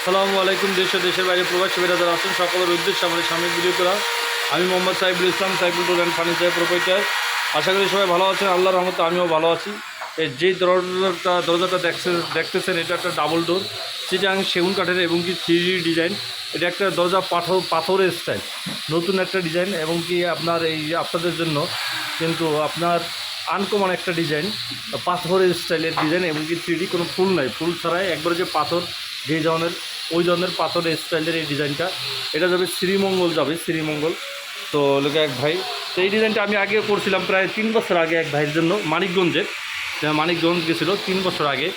আসসালামু আলাইকুম, দেশ দেশের বাইরে প্রবাসী বেড়া যারা আছেন, সকলের উদ্দেশ্যে আমাদের সাময়িক ভিডিও করা। আমি Mohammad Saibul Islam Saibul and furniture proprietor. আশা করি সবাই ভালো আছেন, আল্লাহর রহমতে আমিও ভালো আছি। যেই দরজাটা দরজাটা দেখছে দেখতেছেন, এটা একটা ডাবল ডোর চিটাং সেগুন কাঠের এবং কি থ্রি ডিজাইন এটা একটা দরজা পাথর, পাথরের স্টাইল নতুন একটা ডিজাইন এবং কি আপনার এই আপনাদের জন্য কিন্তু আপনার আনকমন একটা ডিজাইন পাথরের স্টাইলের ডিজাইন এবং কি থ্রি কোনো ফুল নাই। ফুল ছাড়াই একবারে যে পাথর যে ধরনের, ওই ধরনের পাথরের স্টাইলের এই ডিজাইনটা এটা যাবে শ্রীমঙ্গল যাবে, শ্রীমঙ্গল। তো লোকে এক ভাই, তো এই ডিজাইনটা আমি আগে করছিলাম প্রায় তিন বছর আগে এক ভাইয়ের জন্য, মানিকগঞ্জের। মানিকগঞ্জ গেছিল তিন বছর আগে।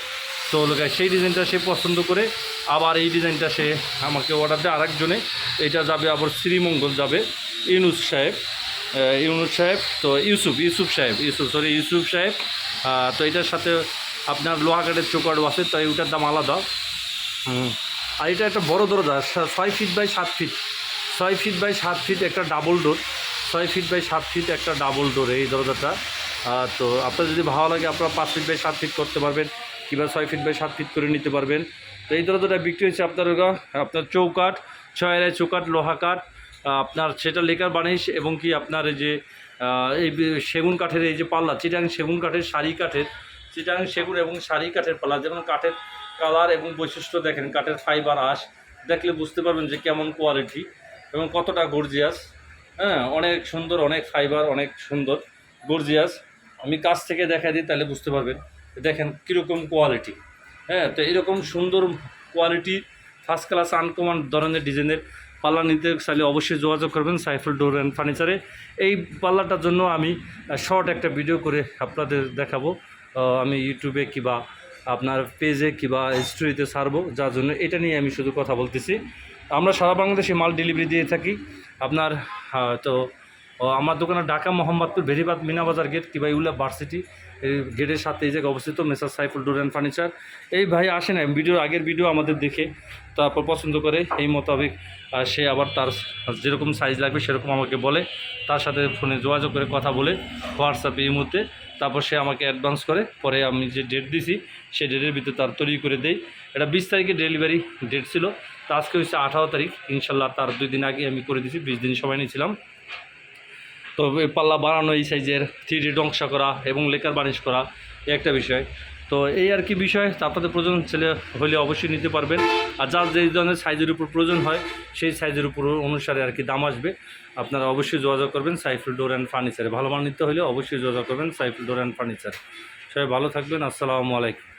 তো লোকে সেই ডিজাইনটা সে পছন্দ করে, আবার এই ডিজাইনটা সে আমাকে অর্ডার দেয় আরেকজনে। এটা যাবে আবার শ্রীমঙ্গল যাবে, ইউনুস সাহেব। ইউনুস সাহেব, তো ইউসুফ ইউসুফ সাহেব, ইউসুফ সরি ইউসুফ সাহেব। তো এটার সাথে আপনার লোহা কাঠের চোকারও আছে, তাই ওটার দাম আলাদা। আর এটা একটা বড় দরজা ছয় ফিট বাই সাত ফিট ছয় ফিট বাই সাত ফিট একটা ডাবল ডোর ছয় ফিট বাই সাত ফিট একটা ডাবল ডোর এই দরজাটা। তো আপনার যদি ভালো লাগে, আপনারা পাঁচ ফিট বাই সাত ফিট করতে পারবেন, কিংবা ছয় ফিট বাই সাত ফিট করে নিতে পারবেন। তো এই দরজাটা বিক্রি হচ্ছে আপনার আপনার চৌকাঠ ছয় আড়াই চৌকাঠ, লোহা কাঠ আপনার সেটা লেকার বানিশ এবং কি আপনার যে এই সেগুন কাঠের এই যে পাল্লা, চিটাং সেগুন কাঠের শাড়ি কাঠের, চিটাং সেগুন এবং শাড়ি কাঠের পাল্লা, যেমন কাঠের কালার এবং বৈশিষ্ট্য দেখেন, কাঠের ফাইবার আঁশ। দেখলে বুঝতে পারবেন যে কেমন কোয়ালিটি এবং কতটা গর্জিয়াস হ্যাঁ অনেক সুন্দর, অনেক ফাইবার অনেক সুন্দর গর্জিয়াস আমি কাছ থেকে দেখা দিই, তাহলে বুঝতে পারবেন দেখেন কীরকম কোয়ালিটি হ্যাঁ তো এরকম সুন্দর কোয়ালিটি ফার্স্ট ক্লাস আনকমন ধরনের ডিজাইনের পাল্লা নিতে চাইলে অবশ্যই যোগাযোগ করবেন সাইফুল ডোর অ্যান্ড ফার্নিচারে। এই পাল্লাটার জন্য আমি শর্ট একটা ভিডিও করে আপনাদের দেখাবো। আমি ইউটিউবে কিবা আপনার পেজে কিবা স্টোরিতে ছাড়বো, যার জন্য এটা নিয়ে আমি শুধু কথা বলতেছি। আমরা সারা বাংলাদেশে মাল ডেলিভারি দিয়ে থাকি। আপনার তো আমার দোকানে ঢাকা, মোহাম্মদপুর ভেরিবাদ মিনাবাজার গেট কিংবা ইউলা ভার্সিটি এই গেটের সাথে এই জায়গায় অবস্থিত, messrs Saiful door and furniture এই ভাই আসে না ভিডিওর আগের ভিডিও আমাদের দেখে, তারপর পছন্দ করে, এই মোতাবেক সে আবার তার যেরকম সাইজ লাগবে সেরকম আমাকে বলে, তার সাথে ফোনে যোগাযোগ করে কথা বলে, হোয়াটসঅ্যাপে এই মুহূর্তে, তারপর সে আমাকে অ্যাডভান্স করে, পরে আমি যে ডেট দিছি সেই ডেটের ভিতরে তার তৈরি করে দেয় এটা বিশ তারিখে ডেলিভারি ডেট ছিল। তা আজকে হচ্ছে আঠারো তারিখ। ইনশাল্লাহ তার দুই দিন আগে আমি করে দিছি, বিশ দিন সময় নিয়েছিলাম। তো পাল্লা বানানো, এই সাইজের থ্রি ডি নকশা করা এবং লেকার বানিশ করা একটা বিষয়। তো এই আর কি বিষয় আপনাদের প্রয়োজন ছেলে হলে অবশ্যই নিতে পারবেন। আর যার যেই ধরনের সাইজের উপর প্রয়োজন হয়, সেই সাইজের উপর অনুসারে আর কি দাম আসবে। আপনারা অবশ্যই যোগাযোগ করবেন সাইফুল ডোর অ্যান্ড ফার্নিচারে। ভালো মান নিতে হলে অবশ্যই যোগাযোগ করবেন সাইফুল ডোর অ্যান্ড ফার্নিচার। সবাই ভালো থাকবেন। আসসালামু আলাইকুম।